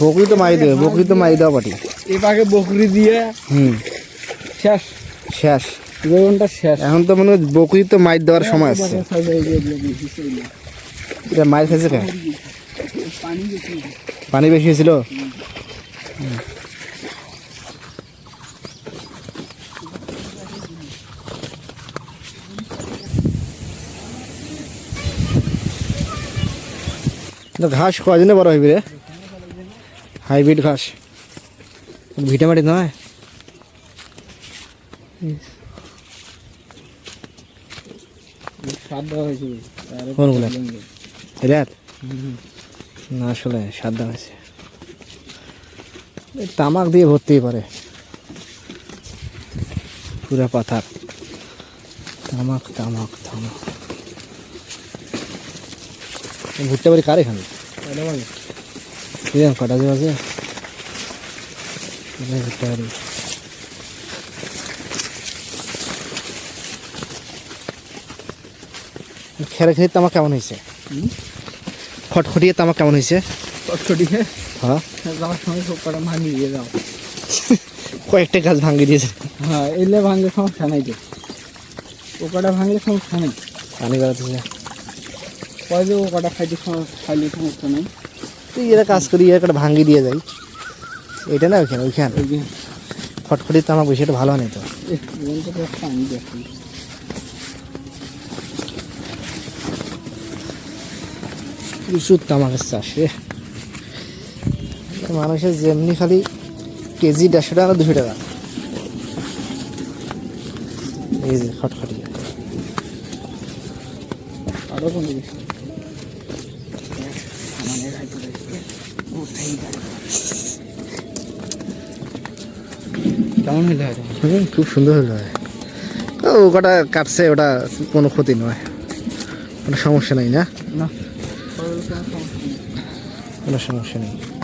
বকরি তো মারি দেবে বকরি তো মারি দেওয়া পাটি। এবারে বকরি দিয়ে হুম। শেষ। শেষ। জীবনটা শেষ। এখন তো মনে বকরি তো মাইর দেওয়ার সময় আছে এটা মাইর খেয়েছে পানি বেশি হয়েছিল? হুম। ঘাস কদিনে বড় হইবি রে? হাইব্রিড ঘাস। ভিটামাটি নয়? না আসলে সাদা হয়েছে। এই তামাক দিয়ে ভরতেই পারে পুরা পাথার। তামাক তামাক তামাক। ভুট্টা বাড়ি কার এখানে। কীরকম কটা আছে? ভুট্টা বাড়ি খেরে খেয়ে তামাক কেমন হয়েছে? খটখটিয়ে তামাক কেমন হয়েছে? চটচটিয়ে হ্যাঁ যাওয়ার সময় সব কটা ভাঙিয়ে দিয়ে যাও। কয়েকটা গাছ ভাঙিয়ে দিয়েছে। হ্যাঁ এলে ভাঙলে সমস্যা নাই তো। ও কটা ভাঙলে সমস্যা নেই। পানি বেড়াতেছে। কয় যে ও কটা খাইতে খাইলে সমস্যা নেই। তুই এরা কাজ করি এরা একটা ভাঙিয়ে দিয়ে যাই। এটা না ওইখানে ওইখানে। খটখটি তামাক বেশি এটা ভালো নেই তো। তো আমি দেখি প্রচুর তামাকের চাষ রে মানুষের যেমনি খালি কেজি দেড়শো টাকা দুশো টাকা। এই যে খটখটি আরও কোনো কেমন হইলে হয়। হুম খুব সুন্দর হলো ও কটা কাটছে ওটা কোনো ক্ষতি নয়। কোনো সমস্যা নেই না? না। কোনো সমস্যা নেই।